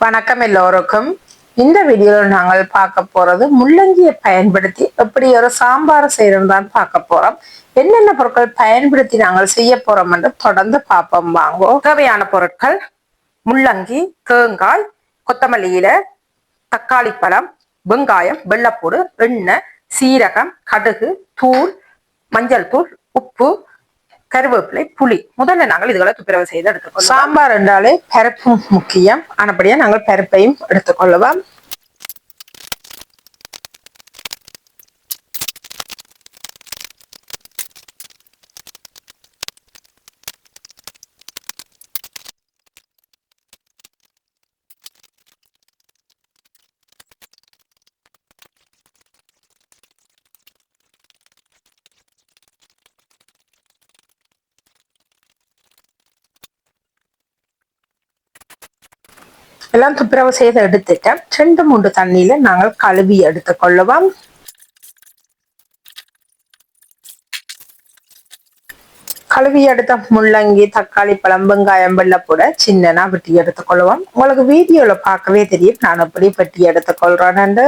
வணக்கம் எல்லோருக்கும். இந்த வீடியோவில் நாங்கள் பார்க்க போறது முள்ளங்கியை பயன்படுத்தி எப்படி ஒரு சாம்பார் செய்யறது தான் பார்க்க போறோம். என்னென்ன பொருட்கள் பயன்படுத்தி நாங்கள் செய்ய போறோம் என்று தொடர்ந்து பார்ப்போம். வாங்கோ. தேவையான பொருட்கள் முள்ளங்கி தேங்காய் கொத்தமல்லி இலை தக்காளி பழம் வெங்காயம் வெள்ளப்பூடு எண்ணெய் சீரகம் கடுகு தூள் மஞ்சள் தூள் உப்பு கருவேப்பிலை புளி. முதல்ல நாங்கள் இதுகளை துப்புரவு செய்து எடுத்துக்கொள்வோம். சாம்பார் என்றாலே பருப்பும் முக்கியம். ஆனபடியா நாங்கள் பருப்பையும் எடுத்துக்கொள்ளுவோம் எல்லாம் துப்புரவு செய்து எடுத்துட்டேன் ரெண்டு மூன்று தண்ணியில நாங்கள் கழுவி எடுத்துக்கொள்ளுவோம். கழுவி எடுத்த முள்ளங்கி தக்காளி பழம் வெங்காயம் வெள்ளப்பூட சின்னனா வெட்டி எடுத்துக்கொள்ளுவோம். உங்களுக்கு வீடியோல பார்க்கவே தெரியும். நான் எப்படி வெட்டி எடுத்துக்கொள்றேன்னு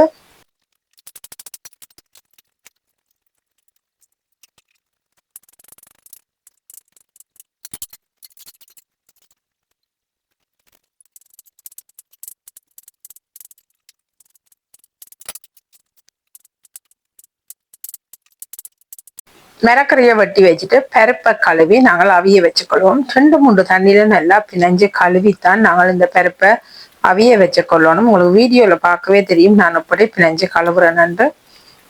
மிரக்கறியை வெட்டி வச்சுட்டு பருப்பை கழுவி நாங்கள் அவிய வச்சுக்கொள்வோம். ரெண்டு மூன்று தண்ணியில நல்லா பிணைஞ்சு கழுவித்தான் நாங்கள் இந்த பருப்பை அவிய வச்சுக்கொள்ளணும். உங்களுக்கு வீடியோல பார்க்கவே தெரியும். நான் அப்படி பிணைஞ்சு கழுவுறேன்னு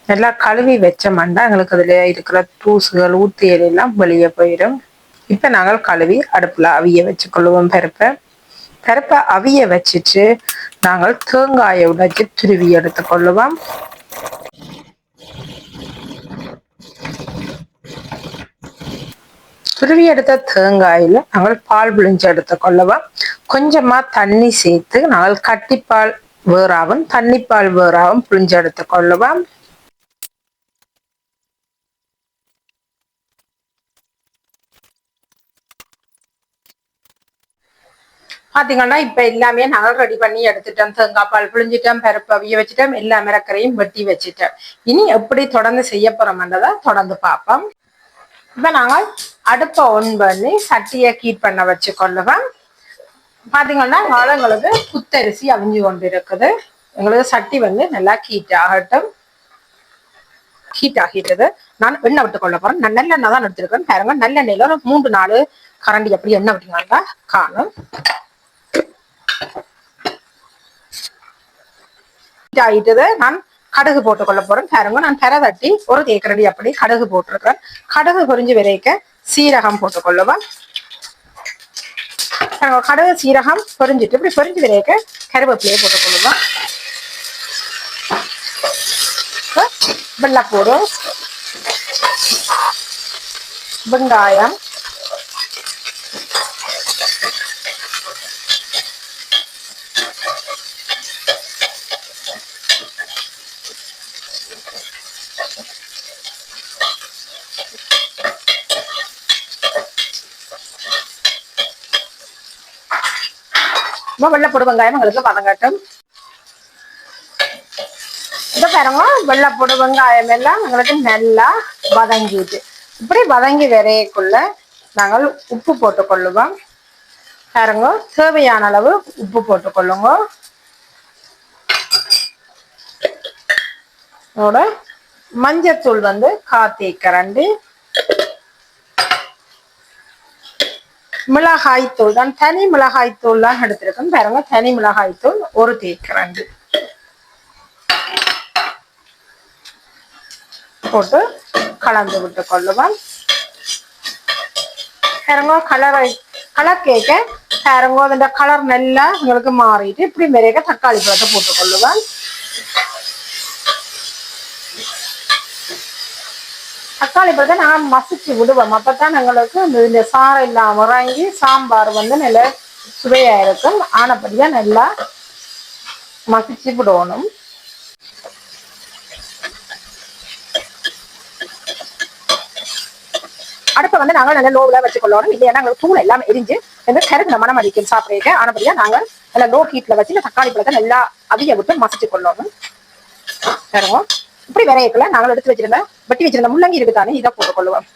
நல்லா கழுவி வச்சோம்னா எங்களுக்கு அதுல இருக்கிற தூசுகள் ஊத்தியல் எல்லாம் வெளியே போயிடும். இப்ப நாங்கள் கழுவி அடுப்புல அவிய வச்சுக்கொள்வோம் பருப்பை. பருப்பை அவிய வச்சுட்டு நாங்கள் தேங்காயை உடைச்சி துருவி எடுத்துக்கொள்ளுவோம் துருவி எடுத்த தேங்காயில் நாங்கள் பால் பிழிஞ்சு எடுத்து கொள்ளவும் கொஞ்சமா தண்ணி சேர்த்து நாங்கள் கட்டிப்பால் வேறாவும் தண்ணிப்பால் வேறாவும் புளிஞ்சு எடுத்து கொள்ளவும் பாத்தீங்கன்னா இப்ப எல்லாமே நாங்கள் ரெடி பண்ணி எடுத்துட்டோம். தேங்காய் பால் புழிஞ்சிட்டோம் பருப்பு அவிய வச்சுட்டோம் எல்லா மிரக்கரையும் வெட்டி வச்சுட்டோம். இனி எப்படி தொடர்ந்து செய்ய போறோம்ன்றதை தொடர்ந்து பார்ப்போம். இப்போ நாங்கள் அடுப்பை ஒன் பண்ணி சட்டியை கீட் பண்ண வச்சு கொள்ளுவேன் பார்த்தீங்கன்னா எங்களுக்கு புத்தரிசி அவிஞ்சு கொண்டு இருக்குது எங்களுக்கு சட்டி வந்து நல்லா கீட் ஆகட்டும். ஹீட் ஆகிட்டது. நான் எண்ணெய் விட்டு கொள்ள போறேன். நான் நல்லெண்ணெய் தான் எடுத்திருக்கேன். பாருங்க நல்லெண்ணெயில ஒரு மூன்று நாலு கரண்டி எப்படி எண்ணெய் விட்டீங்கன்னா காணும். ஹீட் ஆகிட்டது. நான் கடுகு போட்டுக்கொள்ள போறேன். பாருங்க நான் பெற தட்டி ஒரு தேக்கரடி அப்படி கடுகு போட்டிருக்கிறேன். கடுகு பொறிஞ்சு விதைக்க சீரகம் போட்டுக்கொள்ளுவேன் கடுகு சீரகம் பொறிஞ்சிட்டு இப்படி பொறிஞ்சு விதைக்க கருவேப்பிலையை போட்டுக்கொள்ளுவேன் வெள்ளப்பூடு வெங்காயம் வெள்ளை வெங்காயம் எங்களுக்கு வதங்கட்டும் இதை பாருங்க வெள்ளை வெங்காயம் எல்லாம் எங்களுக்கு நல்லா வதங்கிட்டு. இப்படி வதங்கி வரையக்குள்ள நாங்கள் உப்பு போட்டுக்கொள்ளுவோம் பாருங்க தேவையான அளவு உப்பு போட்டுக்கொள்ளுங்க மஞ்சத்தூள் வந்து காத்தி கரண்டி. மிளகாய் தூள் தான். தனி மிளகாய் தூள் தான் எடுத்திருக்கோம். பாருங்க தனி மிளகாய் தூள் ஒரு தேய்க்கிறாண்டு போட்டு கலந்து விட்டு கொள்ளுவேன் பாருங்க கலரை கலர் கேட்க பாருங்க அந்த கலர் நல்லா உங்களுக்கு மாறிட்டு இப்படி மெரேக்க தக்காளி பழத்தை போட்டு தக்காளி பழத்தை நாங்கள் மசிச்சு விடுவோம் அப்பதான் எங்களுக்கு இந்த இந்த சாரம் இல்லாம இறங்கி சாம்பார் வந்து நல்ல சுவையாக இருக்கும். ஆனப்படியா நல்லா மசிச்சு விடணும். அடுப்பை வந்து நாங்கள் நல்ல லோவில் வச்சுக்கொள்ளணும் இல்லையா? எங்களுக்கு தூள் எல்லாம் எரிஞ்சு இந்த கருந்த மனம் அடிக்கும் சாப்பிடுறீங்க ஆனப்படியாக நாங்கள் நல்லா லோ ஹீட்டில் வச்சு இந்த தக்காளி பழத்தை நல்லா அவிய விட்டு மசிச்சு கொள்ளணும். தருவோம் இப்படி விரையக்குள்ள நாங்கள் எடுத்து வச்சிருந்த வெட்டி வச்சிருந்த முள்ளங்கி இருக்குதானே இதை போட்டு கொள்ளுவோம்.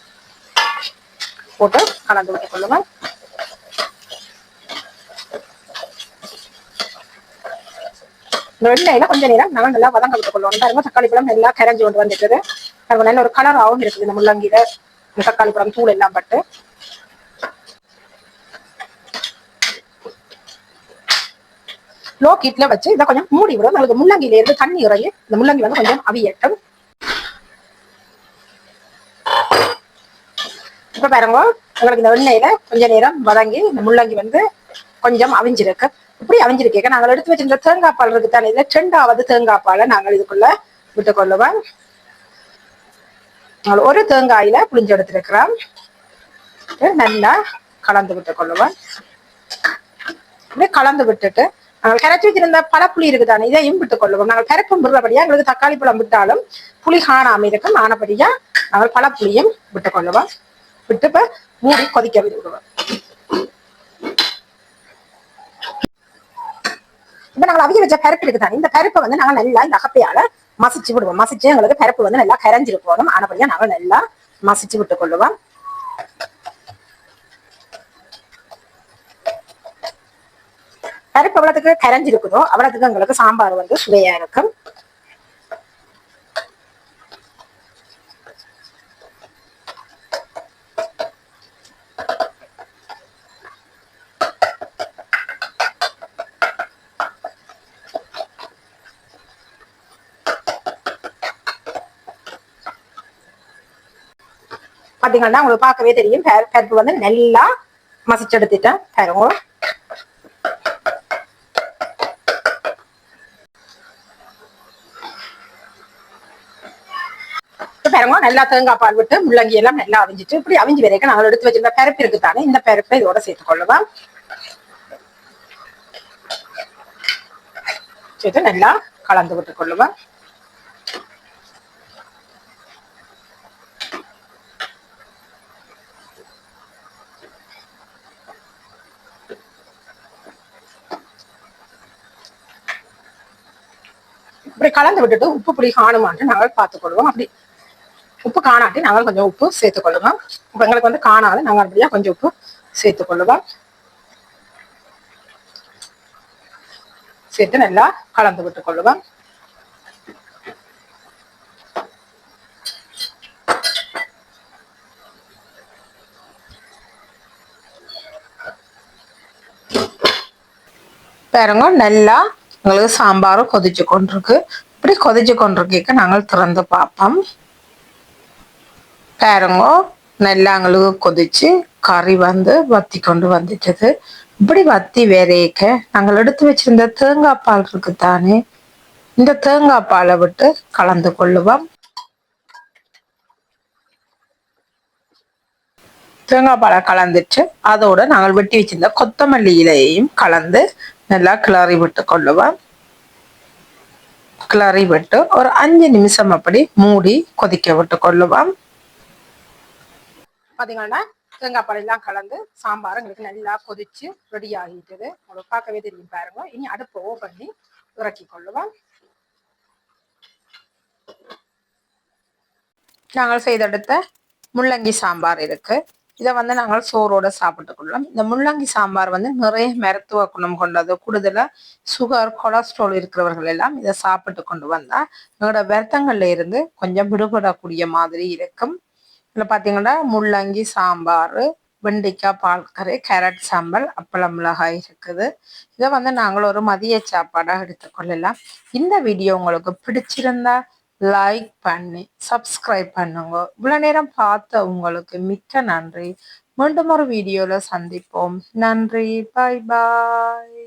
போட்டு கலந்து விட்டு கொள்ளுவோம். இந்த எண்ணெயில கொஞ்ச நேரம் நாங்கள் நல்லா வதங்க விட்டு கொள்ளுவோம் பாருங்க தக்காளி பழம் நல்லா கரைஞ்சு கொண்டு வந்துருக்குது. நல்ல ஒரு கலராகவும் இருக்குது இந்த முள்ளங்கியில. இந்த தக்காளி பழம் தூள் எல்லாம் பட்டு. லோ கீட்ல வச்சு இதை கொஞ்சம் மூடி விடும் அதுக்கு முள்ளங்கில இருந்து தண்ணி உறையும் இந்த முள்ளங்கி வந்து கொஞ்சம் அவியட்டும். இப்ப பாருங்க உங்களுக்கு இந்த எண்ணெயில கொஞ்ச நேரம் வதங்கி இந்த முள்ளங்கி வந்து கொஞ்சம் அவிஞ்சிருக்கு. இப்படி அவிஞ்சிருக்கேன் நாங்கள் எடுத்து வச்சிருந்த தேங்காய் பால் இருக்கு தானே இதுல ரெண்டாவது தேங்காய் பாலை நாங்கள் இதுக்குள்ள விட்டு கொள்ளுவோம் ஒரு தேங்காயில புளிஞ்சு எடுத்திருக்கிறோம். நல்லா கலந்து விட்டு கொள்ளுவோம் இப்படி கலந்து விட்டுட்டு நாங்கள் கரைச்சி வச்சிருந்த பழப்புளி இருக்குதானே இதையும் விட்டுக் கொள்ளுவோம் நாங்கள் கரைப்பும் விடுறபடியா எங்களுக்கு தக்காளி பழம் விட்டாலும் புளி காணாமல் இருக்கும். ஆனபடியா நாங்கள் பழப்புளியும் விட்டுக் கொள்ளுவோம் விட்டு இப்ப மூடி கொதிக்க விடுவோம். இப்ப நாங்கள் அவிய வச்ச பருப்பு இருக்குதானே இந்த பருப்பை வந்து நாங்கள் நல்லா இந்த அகப்பையால மசிச்சு விடுவோம். மசிச்சு எங்களுக்கு பருப்பு வந்து நல்லா கரைஞ்சிட்டு போகணும் ஆனபடியா நாங்கள் நல்லா மசிச்சு விட்டுக் கொள்ளுவோம் பருப்பு எவ்வளவுக்கு கரைஞ்சிருக்குதோ அவ்வளவுக்கு எங்களுக்கு சாம்பார் வந்து சுவையா இருக்கும். பாத்தீங்கன்னா உங்களுக்கு பார்க்கவே தெரியும். பருப்பு வந்து நல்லா மசிச்செடுத்துட்டேன் பாருங்க. இறங்கும் நல்லா தேங்காய் பால் விட்டு முள்ளங்கி எல்லாம் நல்லா அவிஞ்சிட்டு இப்படி அவிஞ்சு வரைக்கும் நாங்கள் எடுத்து வச்சிருந்த பருப்பு இருக்கு தானே இந்த பருப்பை இதோட சேர்த்து கொள்ளலாம் சேர்த்து நல்லா கலந்து விட்டு கொள்ளுவோம். இப்படி கலந்து விட்டுட்டு உப்பு புளி காணுமான்னு நாங்கள் பார்த்துக்கொள்வோம் அப்படி காணாட்டி நாங்கள் கொஞ்சம் உப்பு சேர்த்துக்கொள்ளுவோம் இப்போ எங்களுக்கு வந்து காணாது நாங்கள் அப்படியா கொஞ்சம் உப்பு சேர்த்துக்கொள்ளுவோம் சேர்த்து நல்லா கலந்து விட்டு கொள்ளுவோம் பாருங்க நல்லா எங்களுக்கு சாம்பாரும் கொதிச்சு கொண்டிருக்கு. இப்படி கொதிச்சு கொண்டிருக்க நாங்கள் திறந்து பார்ப்போம். பாருங்க நெல்லாங்களுக்கு கொதிச்சு கறி வந்து வத்தி கொண்டு வந்துட்டது இப்படி வத்தி வேறையக்க நாங்கள் எடுத்து வச்சிருந்த தேங்காய் பால் இருக்கு தானே இந்த தேங்காய் பாலை விட்டு கலந்து கொள்ளுவோம் தேங்காய் பாலை கலந்துட்டு அதோட நாங்கள் வெட்டி வச்சிருந்த கொத்தமல்லி இலையையும் கலந்து நல்லா கிளறி விட்டு கொள்ளுவோம் கிளறி விட்டு ஒரு அஞ்சு நிமிஷம் அப்படி மூடி கொதிக்க விட்டு கொள்ளுவோம் பார்த்தீங்கன்னா தேங்காய் பாலெல்லாம் கலந்து சாம்பார் எங்களுக்கு நல்லா கொதிச்சு ரெடி ஆகிட்டது. உங்களுக்கு பார்க்கவே தெரியும் பாருங்க. இனி அடுப்பு ஓ பண்ணி இறக்கி கொள்ளுவோம். நாங்கள் செய்தெடுத்த முள்ளங்கி சாம்பார் இருக்கு. இதை வந்து நாங்கள் சோறோட சாப்பிட்டு கொள்ளலாம் இந்த முள்ளங்கி சாம்பார் வந்து நிறைய மருத்துவ குணம் கொண்டது கூடுதலா சுகர் கொலஸ்ட்ரால் இருக்கிறவர்கள் எல்லாம் இதை சாப்பிட்டு கொண்டு வந்தால் எங்களோட வருத்தங்கள்ல இருந்து கொஞ்சம் விடுபடக்கூடிய மாதிரி இருக்கும். இதுல பார்த்தீங்கன்னா முள்ளங்கி சாம்பார் வெண்டைக்காய் பால்கறி கேரட் சாம்பல் அப்பளம் மிளகாய் இருக்குது. இதை வந்து நாங்கள் ஒரு மதிய சாப்பாடாக எடுத்துக்கொள்ளலாம் இந்த வீடியோ உங்களுக்கு பிடிச்சிருந்தா லைக் பண்ணி சப்ஸ்கிரைப் பண்ணுங்க. இவ்வளோ நேரம் பார்த்த உங்களுக்கு மிக்க நன்றி. மீண்டும் ஒரு வீடியோவில் சந்திப்போம். நன்றி. பாய் பாய்